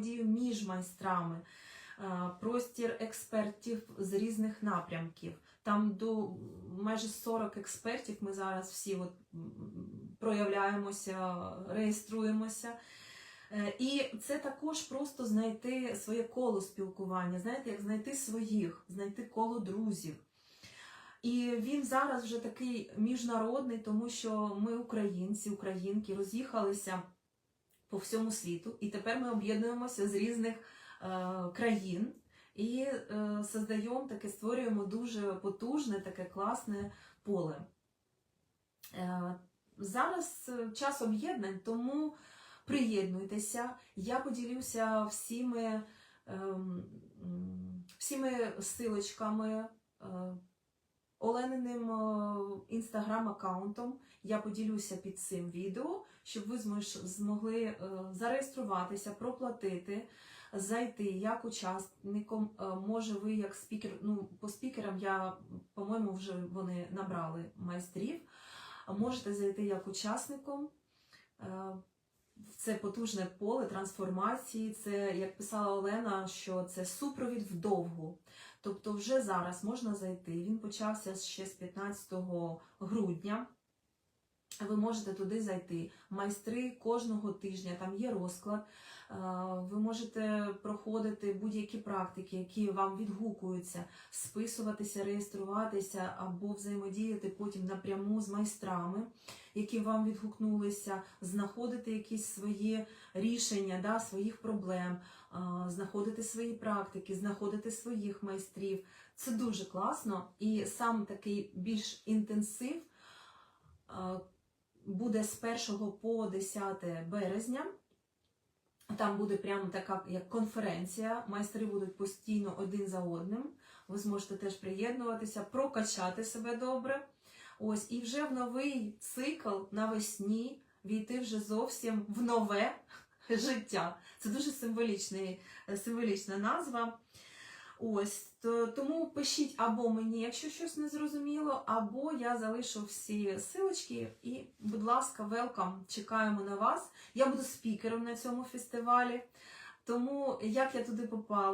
взаємодію між майстрами, е, простір експертів з різних напрямків. Там до майже 40 експертів ми зараз всі от проявляємося, реєструємося. Е, І це також просто знайти своє коло спілкування, знаєте, як знайти своїх, знайти коло друзів. І він зараз вже такий міжнародний, тому що ми, українці, українки, роз'їхалися по всьому світу, і тепер ми об'єднуємося з різних е, країн і е, создаємо таке, створюємо дуже потужне, таке класне поле. Е, зараз час об'єднань, тому приєднуйтеся. Я поділюся всіми, ем, всіми силочками. Олениним інстаграм-аккаунтом я поділюся під цим відео, щоб ви змогли е, зареєструватися, проплатити, зайти як учасником. Е, Може, ви як спікер, ну по спікерам я, по-моєму, вже вони набрали майстрів. Можете зайти як учасником. Це потужне поле трансформації. Це, як писала Олена, що це супровід вдовгу. Тобто вже зараз можна зайти. Він почався ще з 15 грудня. Ви можете туди зайти. Майстри кожного тижня, там є розклад. Е, Ви можете проходити будь-які практики, які вам відгукуються, списуватися, реєструватися або взаємодіяти потім напряму з майстрами, які вам відгукнулися, знаходити якісь свої рішення да, своїх проблем, е, знаходити свої практики, знаходити своїх майстрів. Це дуже класно. І сам такий більш інтенсив е, буде з 1 по 10 березня. Там буде прямо така як конференція. Майстри будуть постійно один за одним. Ви зможете теж приєднуватися, прокачати себе добре. Ось, і вже в новий цикл навесні війти вже зовсім в нове життя. Це дуже символічна назва. Ось то, тому пишіть або мені, якщо щось не зрозуміло, або я залишу всі силочки. І, будь ласка, велкам, чекаємо на вас. Я буду спікером на цьому фестивалі. Тому як я туди попала?